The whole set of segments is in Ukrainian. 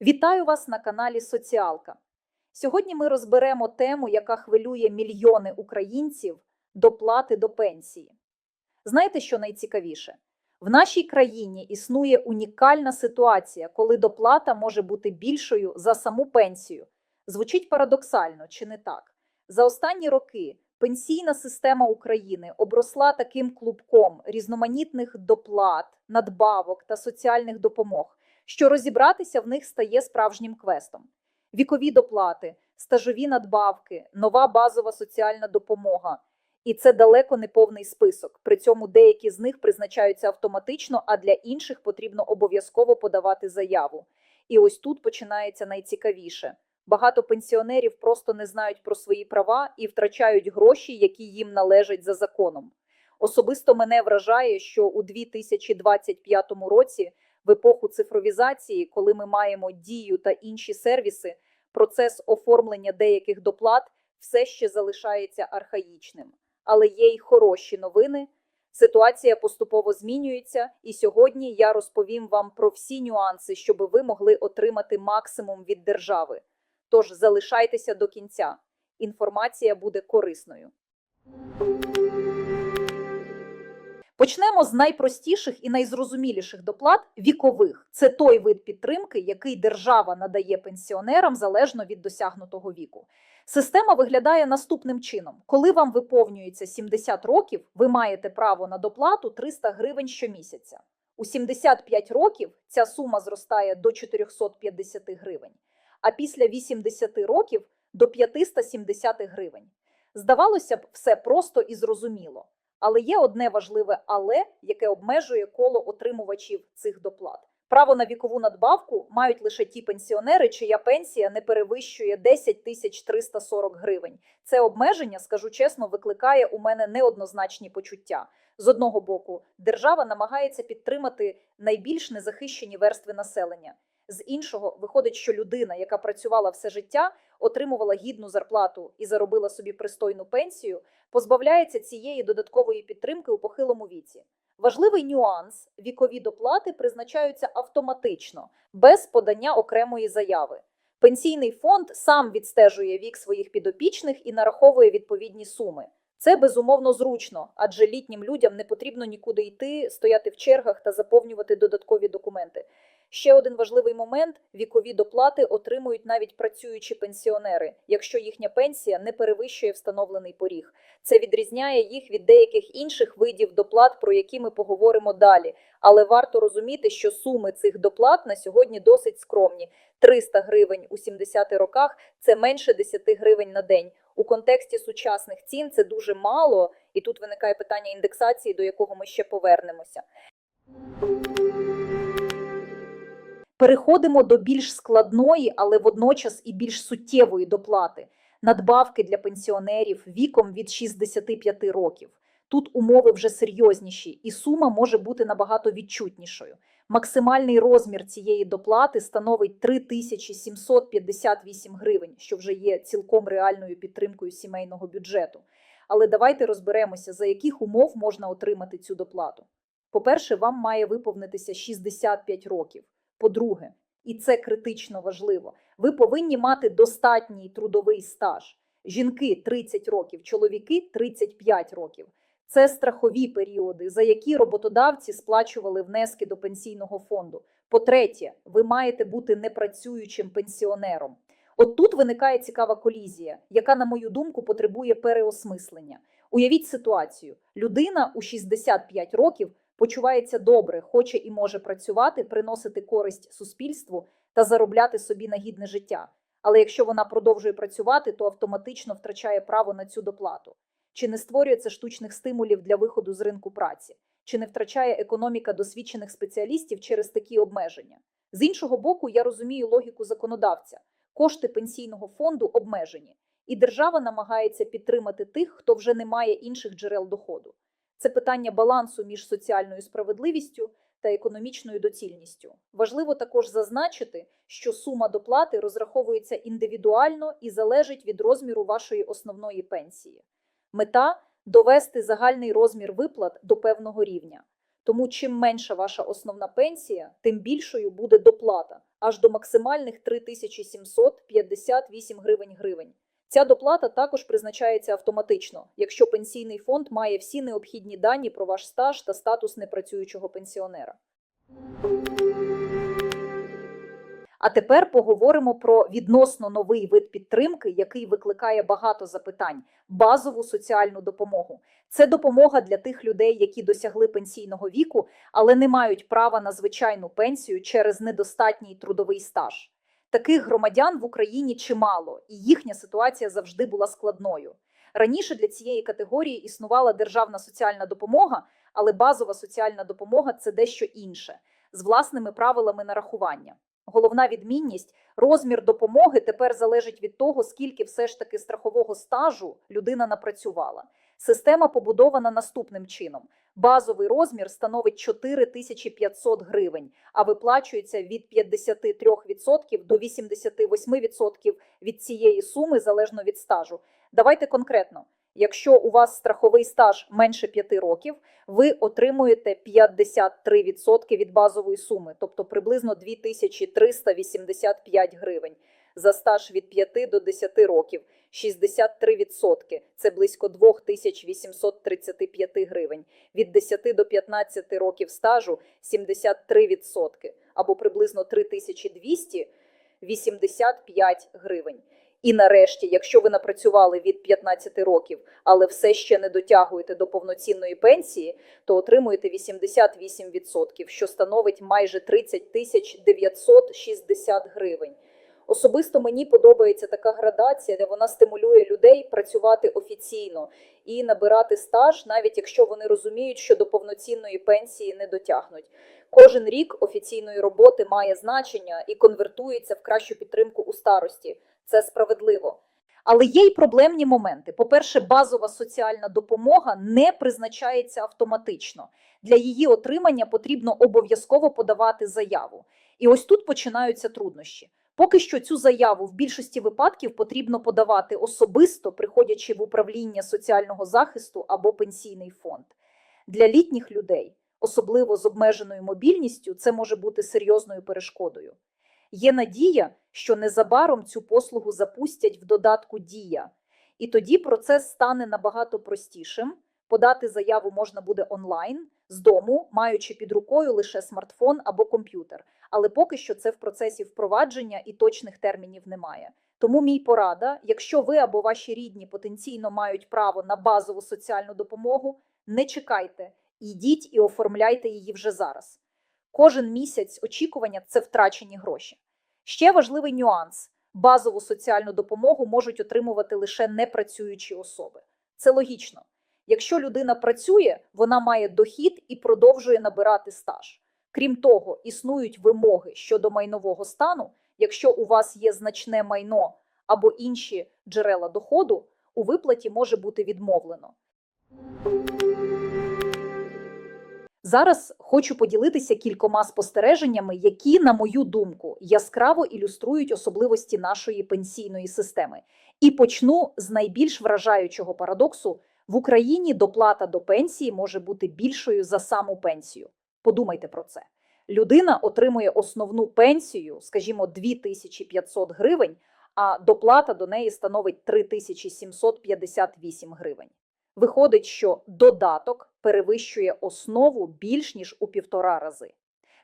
Вітаю вас на каналі Соціалка. Сьогодні ми розберемо тему, яка хвилює мільйони українців доплати до пенсії. Знаєте, що найцікавіше? В нашій країні існує унікальна ситуація, коли доплата може бути більшою за саму пенсію. Звучить парадоксально, чи не так? За останні роки пенсійна система України обросла таким клубком різноманітних доплат, надбавок та соціальних допомог, що розібратися в них стає справжнім квестом. Вікові доплати, стажові надбавки, нова базова соціальна допомога. І це далеко не повний список. При цьому деякі з них призначаються автоматично, а для інших потрібно обов'язково подавати заяву. І ось тут починається найцікавіше. Багато пенсіонерів просто не знають про свої права і втрачають гроші, які їм належать за законом. Особисто мене вражає, що у 2025 році, в епоху цифровізації, коли ми маємо дію та інші сервіси, процес оформлення деяких доплат все ще залишається архаїчним. Але є й хороші новини. Ситуація поступово змінюється, і сьогодні я розповім вам про всі нюанси, щоб ви могли отримати максимум від держави. Тож залишайтеся до кінця. Інформація буде корисною. Почнемо з найпростіших і найзрозуміліших доплат вікових. Це той вид підтримки, який держава надає пенсіонерам залежно від досягнутого віку. Система виглядає наступним чином: коли вам виповнюється 70 років, ви маєте право на доплату 300 гривень щомісяця. У 75 років ця сума зростає до 450 гривень, а після 80 років до 570 гривень. Здавалося б, все просто і зрозуміло. Але є одне важливе але, яке обмежує коло отримувачів цих доплат. Право на вікову надбавку мають лише ті пенсіонери, чия пенсія не перевищує 10 тисяч 340 гривень. Це обмеження, скажу чесно, викликає у мене неоднозначні почуття. З одного боку, держава намагається підтримати найбільш незахищені верстви населення. З іншого, виходить, що людина, яка працювала все життя, отримувала гідну зарплату і заробила собі пристойну пенсію, позбавляється цієї додаткової підтримки у похилому віці. Важливий нюанс: вікові доплати призначаються автоматично, без подання окремої заяви. Пенсійний фонд сам відстежує вік своїх підопічних і нараховує відповідні суми. Це безумовно зручно, адже літнім людям не потрібно нікуди йти, стояти в чергах та заповнювати додаткові документи. Ще один важливий момент: вікові доплати отримують навіть працюючі пенсіонери, якщо їхня пенсія не перевищує встановлений поріг. Це відрізняє їх від деяких інших видів доплат, про які ми поговоримо далі. Але варто розуміти, що суми цих доплат на сьогодні досить скромні: 300 гривень у 70 роках це менше 10 гривень на день. У контексті сучасних цін це дуже мало, і тут виникає питання індексації, до якого ми ще повернемося. Переходимо до більш складної, але водночас і більш суттєвої доплати надбавки для пенсіонерів віком від 65 років. Тут умови вже серйозніші, і сума може бути набагато відчутнішою. Максимальний розмір цієї доплати становить 3758 гривень, що вже є цілком реальною підтримкою сімейного бюджету. Але давайте розберемося, за яких умов можна отримати цю доплату. По-перше, вам має виповнитися 65 років. По-друге, і це критично важливо, ви повинні мати достатній трудовий стаж. Жінки 30 років, чоловіки 35 років. Це страхові періоди, за які роботодавці сплачували внески до пенсійного фонду. По-третє, ви маєте бути непрацюючим пенсіонером. От тут виникає цікава колізія, яка, на мою думку, потребує переосмислення. Уявіть ситуацію: людина у 65 років почувається добре, хоче і може працювати, приносити користь суспільству та заробляти собі на гідне життя. Але якщо вона продовжує працювати, то автоматично втрачає право на цю доплату. Чи не створюється штучних стимулів для виходу з ринку праці? Чи не втрачає економіка досвідчених спеціалістів через такі обмеження? З іншого боку, я розумію логіку законодавця. Кошти пенсійного фонду обмежені, і держава намагається підтримати тих, хто вже не має інших джерел доходу. Це питання балансу між соціальною справедливістю та економічною доцільністю. Важливо також зазначити, що сума доплати розраховується індивідуально і залежить від розміру вашої основної пенсії. Мета довести загальний розмір виплат до певного рівня. Тому чим менша ваша основна пенсія, тим більшою буде доплата, аж до максимальних 3758 гривень гривень. Ця доплата також призначається автоматично, якщо пенсійний фонд має всі необхідні дані про ваш стаж та статус непрацюючого пенсіонера. А тепер поговоримо про відносно новий вид підтримки, який викликає багато запитань базову соціальну допомогу. Це допомога для тих людей, які досягли пенсійного віку, але не мають права на звичайну пенсію через недостатній трудовий стаж. Таких громадян в Україні чимало, і їхня ситуація завжди була складною. Раніше для цієї категорії існувала державна соціальна допомога, але базова соціальна допомога це дещо інше з власними правилами нарахування. Головна відмінність розмір допомоги тепер залежить від того, скільки все ж таки страхового стажу людина напрацювала. Система побудована наступним чином: базовий розмір становить 4500 гривень, а виплачується від 53% до 88% від цієї суми залежно від стажу. Давайте конкретно. Якщо у вас страховий стаж менше 5 років, ви отримуєте 53% від базової суми, тобто приблизно 2385 гривень. За стаж від 5 до 10 років 63% – це близько 2835 гривень. Від 10 до 15 років стажу 73% або приблизно 3285 гривень. І нарешті, якщо ви напрацювали від 15 років, але все ще не дотягуєте до повноцінної пенсії, то отримуєте 88%, що становить майже 30 тисяч 960 гривень. Особисто мені подобається така градація, де вона стимулює людей працювати офіційно і набирати стаж, навіть якщо вони розуміють, що до повноцінної пенсії не дотягнуть. Кожен рік офіційної роботи має значення і конвертується в кращу підтримку у старості. Це справедливо. Але є й проблемні моменти. По-перше, базова соціальна допомога не призначається автоматично. Для її отримання потрібно обов'язково подавати заяву. І ось тут починаються труднощі. Поки що цю заяву в більшості випадків потрібно подавати особисто, приходячи в управління соціального захисту або пенсійний фонд. Для літніх людей, особливо з обмеженою мобільністю, це може бути серйозною перешкодою. Є надія, що незабаром цю послугу запустять в додатку Дія, і тоді процес стане набагато простішим. Подати заяву можна буде онлайн з дому, маючи під рукою лише смартфон або комп'ютер. Але поки що це в процесі впровадження і точних термінів немає. Тому мій порада: якщо ви або ваші рідні потенційно мають право на базову соціальну допомогу, не чекайте, ідіть і оформляйте її вже зараз. Кожен місяць очікування це втрачені гроші. Ще важливий нюанс: базову соціальну допомогу можуть отримувати лише непрацюючі особи. Це логічно. Якщо людина працює, вона має дохід і продовжує набирати стаж. Крім того, існують вимоги щодо майнового стану. Якщо у вас є значне майно або інші джерела доходу, у виплаті може бути відмовлено. Зараз хочу поділитися кількома спостереженнями, які, на мою думку, яскраво ілюструють особливості нашої пенсійної системи. І почну з найбільш вражаючого парадоксу: в Україні доплата до пенсії може бути більшою за саму пенсію. Подумайте про це. Людина отримує основну пенсію, скажімо, 2500 гривень, а доплата до неї становить 3758 гривень. Виходить, що додаток перевищує основу більш ніж у півтора рази.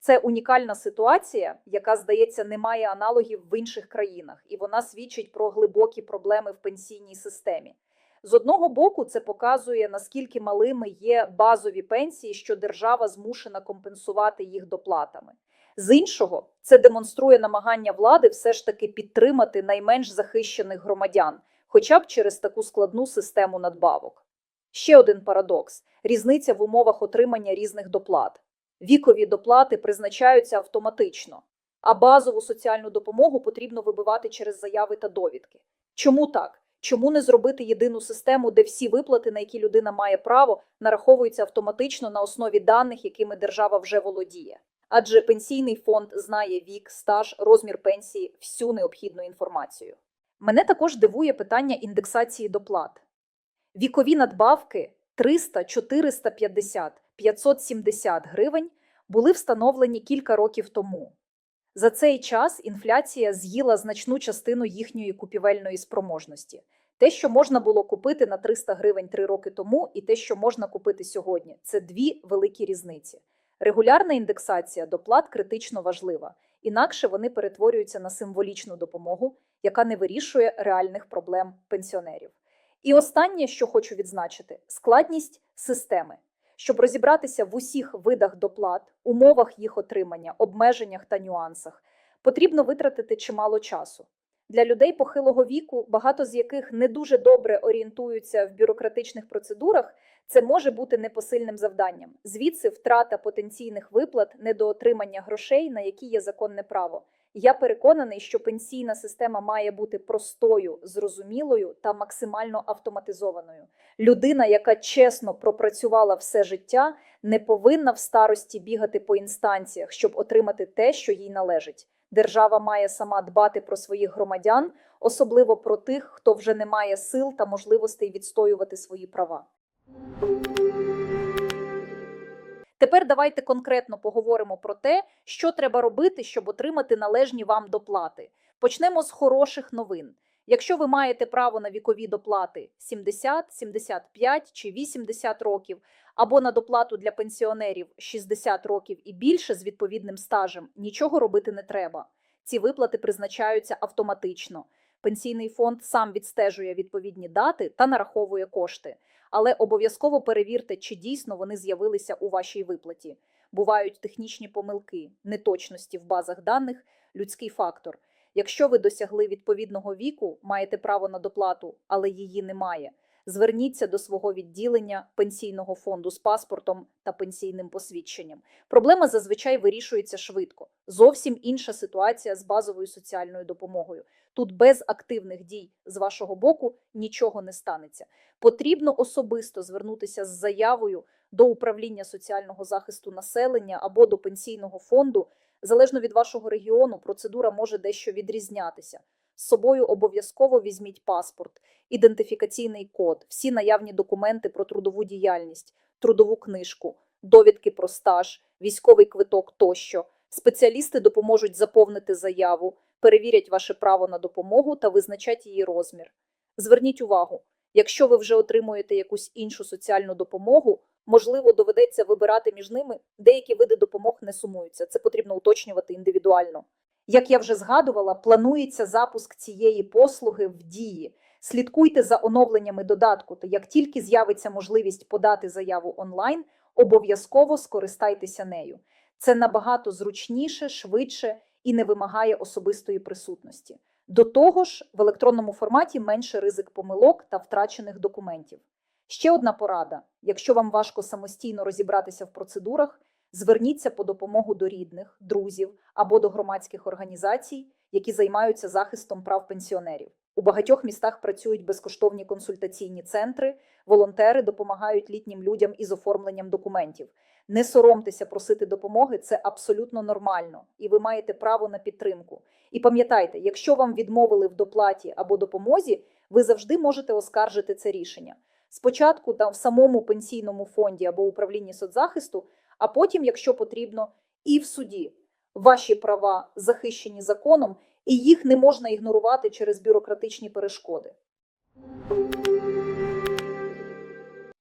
Це унікальна ситуація, яка, здається, не має аналогів в інших країнах, і вона свідчить про глибокі проблеми в пенсійній системі. З одного боку, це показує, наскільки малими є базові пенсії, що держава змушена компенсувати їх доплатами. З іншого, це демонструє намагання влади все ж таки підтримати найменш захищених громадян, хоча б через таку складну систему надбавок. Ще один парадокс: різниця в умовах отримання різних доплат. Вікові доплати призначаються автоматично, а базову соціальну допомогу потрібно вибивати через заяви та довідки. Чому так? Чому не зробити єдину систему, де всі виплати, на які людина має право, нараховуються автоматично на основі даних, якими держава вже володіє? Адже пенсійний фонд знає вік, стаж, розмір пенсії, всю необхідну інформацію. Мене також дивує питання індексації доплат. Вікові надбавки 300, 450, 570 гривень були встановлені кілька років тому. За цей час інфляція з'їла значну частину їхньої купівельної спроможності. Те, що можна було купити на 300 гривень три роки тому, і те, що можна купити сьогодні, це дві великі різниці. Регулярна індексація доплат критично важлива, інакше вони перетворюються на символічну допомогу, яка не вирішує реальних проблем пенсіонерів. І останнє, що хочу відзначити, складність системи. Щоб розібратися в усіх видах доплат, умовах їх отримання, обмеженнях та нюансах, потрібно витратити чимало часу. Для людей похилого віку, багато з яких не дуже добре орієнтуються в бюрократичних процедурах, це може бути непосильним завданням. Звідси втрата потенційних виплат, недоотримання грошей, на які є законне право. Я переконаний, що пенсійна система має бути простою, зрозумілою та максимально автоматизованою. Людина, яка чесно пропрацювала все життя, не повинна в старості бігати по інстанціях, щоб отримати те, що їй належить. Держава має сама дбати про своїх громадян, особливо про тих, хто вже не має сил та можливостей відстоювати свої права. Тепер давайте конкретно поговоримо про те, що треба робити, щоб отримати належні вам доплати. Почнемо з хороших новин. Якщо ви маєте право на вікові доплати 70, 75 чи 80 років, або на доплату для пенсіонерів 60 років і більше з відповідним стажем, нічого робити не треба. Ці виплати призначаються автоматично. Пенсійний фонд сам відстежує відповідні дати та нараховує кошти. Але обов'язково перевірте, чи дійсно вони з'явилися у вашій виплаті. Бувають технічні помилки, неточності в базах даних, людський фактор. Якщо ви досягли відповідного віку, маєте право на доплату, але її немає. Зверніться до свого відділення пенсійного фонду з паспортом та пенсійним посвідченням. Проблема зазвичай вирішується швидко. Зовсім інша ситуація з базовою соціальною допомогою. Тут без активних дій з вашого боку нічого не станеться. Потрібно особисто звернутися з заявою до управління соціального захисту населення або до пенсійного фонду. Залежно від вашого регіону, процедура може дещо відрізнятися. З собою обов'язково візьміть паспорт, ідентифікаційний код, всі наявні документи про трудову діяльність, трудову книжку, довідки про стаж, військовий квиток тощо. Спеціалісти допоможуть заповнити заяву, перевірять ваше право на допомогу та визначать її розмір. Зверніть увагу, якщо ви вже отримуєте якусь іншу соціальну допомогу, можливо, доведеться вибирати між ними, деякі види допомог не сумуються. Це потрібно уточнювати індивідуально. Як я вже згадувала, планується запуск цієї послуги в дії. Слідкуйте за оновленнями додатку, та як тільки з'явиться можливість подати заяву онлайн, обов'язково скористайтеся нею. Це набагато зручніше, швидше і не вимагає особистої присутності. До того ж, в електронному форматі менше ризик помилок та втрачених документів. Ще одна порада: якщо вам важко самостійно розібратися в процедурах, зверніться по допомогу до рідних, друзів або до громадських організацій, які займаються захистом прав пенсіонерів. У багатьох містах працюють безкоштовні консультаційні центри, волонтери допомагають літнім людям із оформленням документів. Не соромтеся просити допомоги, це абсолютно нормально, і ви маєте право на підтримку. І пам'ятайте, якщо вам відмовили в доплаті або допомозі, ви завжди можете оскаржити це рішення. Спочатку там в самому пенсійному фонді або управлінні соцзахисту, а потім, якщо потрібно, і в суді. Ваші права захищені законом, і їх не можна ігнорувати через бюрократичні перешкоди.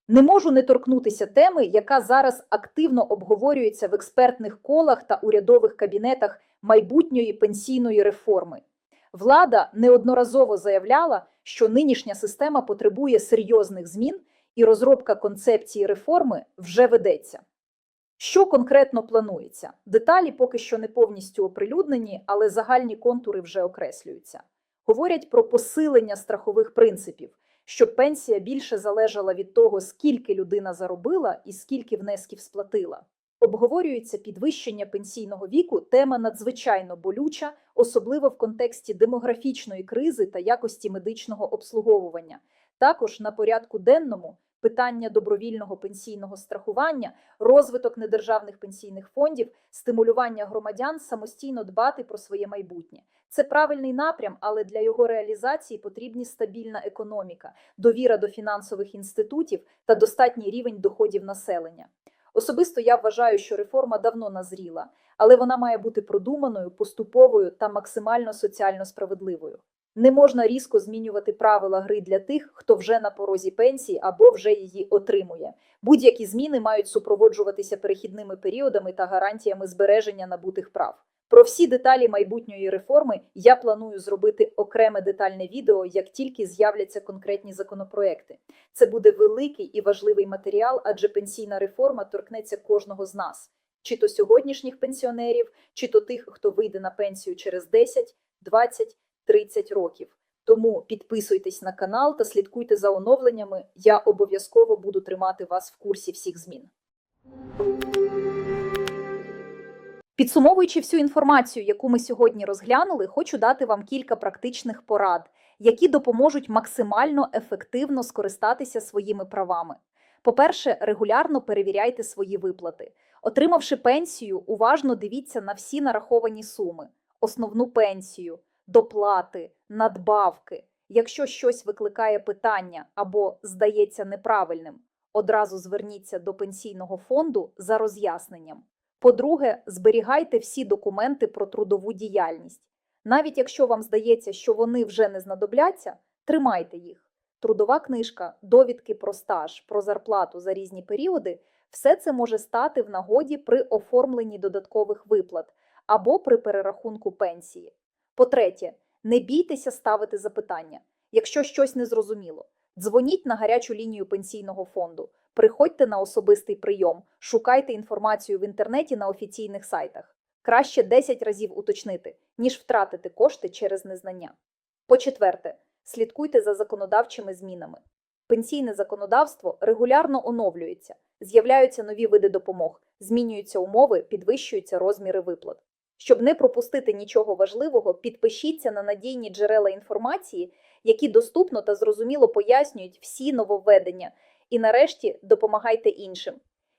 Не можу не торкнутися теми, яка зараз активно обговорюється в експертних колах та урядових кабінетах майбутньої пенсійної реформи. Влада неодноразово заявляла, що нинішня система потребує серйозних змін, і розробка концепції реформи вже ведеться. Що конкретно планується? Деталі поки що не повністю оприлюднені, але загальні контури вже окреслюються. Говорять про посилення страхових принципів, щоб пенсія більше залежала від того, скільки людина заробила і скільки внесків сплатила. Обговорюється підвищення пенсійного віку, тема надзвичайно болюча, особливо в контексті демографічної кризи та якості медичного обслуговування. Також на порядку денному питання добровільного пенсійного страхування, розвиток недержавних пенсійних фондів, стимулювання громадян самостійно дбати про своє майбутнє. Це правильний напрям, але для його реалізації потрібні стабільна економіка, довіра до фінансових інститутів та достатній рівень доходів населення. Особисто я вважаю, що реформа давно назріла, але вона має бути продуманою, поступовою та максимально соціально справедливою. Не можна різко змінювати правила гри для тих, хто вже на порозі пенсії або вже її отримує. Будь-які зміни мають супроводжуватися перехідними періодами та гарантіями збереження набутих прав. Про всі деталі майбутньої реформи я планую зробити окреме детальне відео, як тільки з'являться конкретні законопроекти. Це буде великий і важливий матеріал, адже пенсійна реформа торкнеться кожного з нас, чи то сьогоднішніх пенсіонерів, чи то тих, хто вийде на пенсію через 10, 20, 30 років. Тому підписуйтесь на канал та слідкуйте за оновленнями. Я обов'язково буду тримати вас в курсі всіх змін. Підсумовуючи всю інформацію, яку ми сьогодні розглянули, хочу дати вам кілька практичних порад, які допоможуть максимально ефективно скористатися своїми правами. По-перше, регулярно перевіряйте свої виплати. Отримавши пенсію, уважно дивіться на всі нараховані суми, основну пенсію, доплати, надбавки. Якщо щось викликає питання або здається неправильним, одразу зверніться до пенсійного фонду за роз'ясненням. По-друге, зберігайте всі документи про трудову діяльність. Навіть якщо вам здається, що вони вже не знадобляться, тримайте їх. Трудова книжка, довідки про стаж, про зарплату за різні періоди все це може стати в нагоді при оформленні додаткових виплат або при перерахунку пенсії. По-третє, не бійтеся ставити запитання. Якщо щось не зрозуміло, дзвоніть на гарячу лінію пенсійного фонду, приходьте на особистий прийом, шукайте інформацію в інтернеті на офіційних сайтах. Краще 10 разів уточнити, ніж втратити кошти через незнання. По-четверте, слідкуйте за законодавчими змінами. Пенсійне законодавство регулярно оновлюється, з'являються нові види допомог, змінюються умови, підвищуються розміри виплат. Щоб не пропустити нічого важливого, підпишіться на надійні джерела інформації, які доступно та зрозуміло пояснюють всі нововведення, і нарешті допомагайте іншим.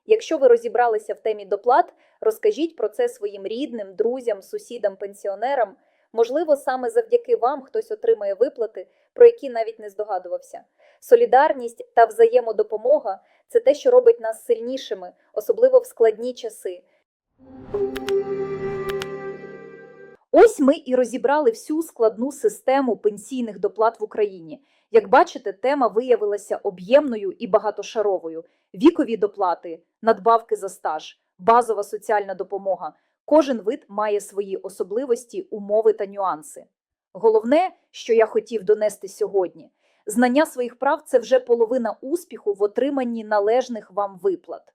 Якщо ви розібралися в темі доплат, розкажіть про це своїм рідним, друзям, сусідам, пенсіонерам. Можливо, саме завдяки вам хтось отримає виплати, про які навіть не здогадувався. Солідарність та взаємодопомога це те, що робить нас сильнішими, особливо в складні часи. Ось ми і розібрали всю складну систему пенсійних доплат в Україні. Як бачите, тема виявилася об'ємною і багатошаровою: вікові доплати, надбавки за стаж, базова соціальна допомога. Кожен вид має свої особливості, умови та нюанси. Головне, що я хотів донести сьогодні, знання своїх прав це вже половина успіху в отриманні належних вам виплат.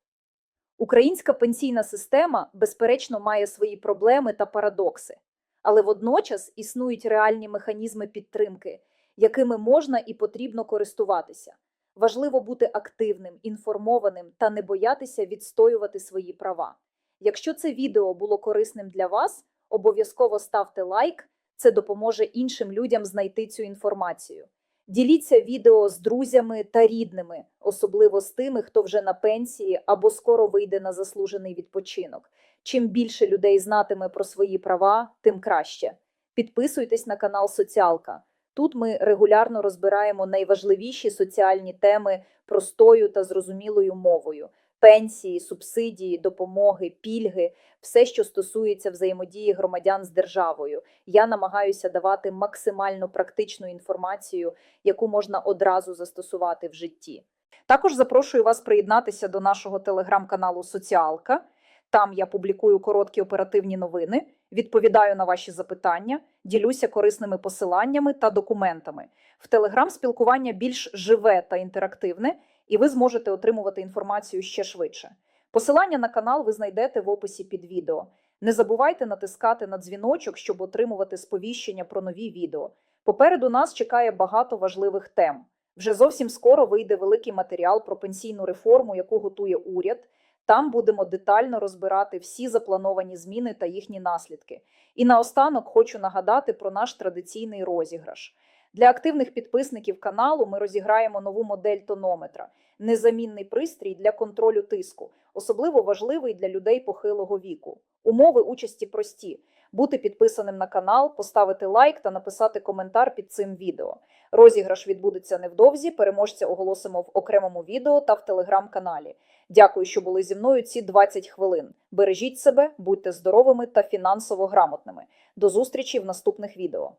Українська пенсійна система, безперечно, має свої проблеми та парадокси, але водночас існують реальні механізми підтримки, якими можна і потрібно користуватися. Важливо бути активним, інформованим та не боятися відстоювати свої права. Якщо це відео було корисним для вас, обов'язково ставте лайк, це допоможе іншим людям знайти цю інформацію. Діліться відео з друзями та рідними, особливо з тими, хто вже на пенсії або скоро вийде на заслужений відпочинок. Чим більше людей знатиме про свої права, тим краще. Підписуйтесь на канал Соціалка. Тут ми регулярно розбираємо найважливіші соціальні теми простою та зрозумілою мовою: пенсії, субсидії, допомоги, пільги, все, що стосується взаємодії громадян з державою. Я намагаюся давати максимально практичну інформацію, яку можна одразу застосувати в житті. Також запрошую вас приєднатися до нашого телеграм-каналу Соціалка. Там я публікую короткі оперативні новини, відповідаю на ваші запитання, ділюся корисними посиланнями та документами. В Телеграм спілкування більш живе та інтерактивне, і ви зможете отримувати інформацію ще швидше. Посилання на канал ви знайдете в описі під відео. Не забувайте натискати на дзвіночок, щоб отримувати сповіщення про нові відео. Попереду нас чекає багато важливих тем. Вже зовсім скоро вийде великий матеріал про пенсійну реформу, яку готує уряд. Там будемо детально розбирати всі заплановані зміни та їхні наслідки. І наостанок хочу нагадати про наш традиційний розіграш. Для активних підписників каналу ми розіграємо нову модель тонометра, незамінний пристрій для контролю тиску, особливо важливий для людей похилого віку. Умови участі прості. Бути підписаним на канал, поставити лайк та написати коментар під цим відео. Розіграш відбудеться невдовзі. Переможця оголосимо в окремому відео та в телеграм-каналі. Дякую, що були зі мною ці 20 хвилин. Бережіть себе, будьте здоровими та фінансово грамотними. До зустрічі в наступних відео.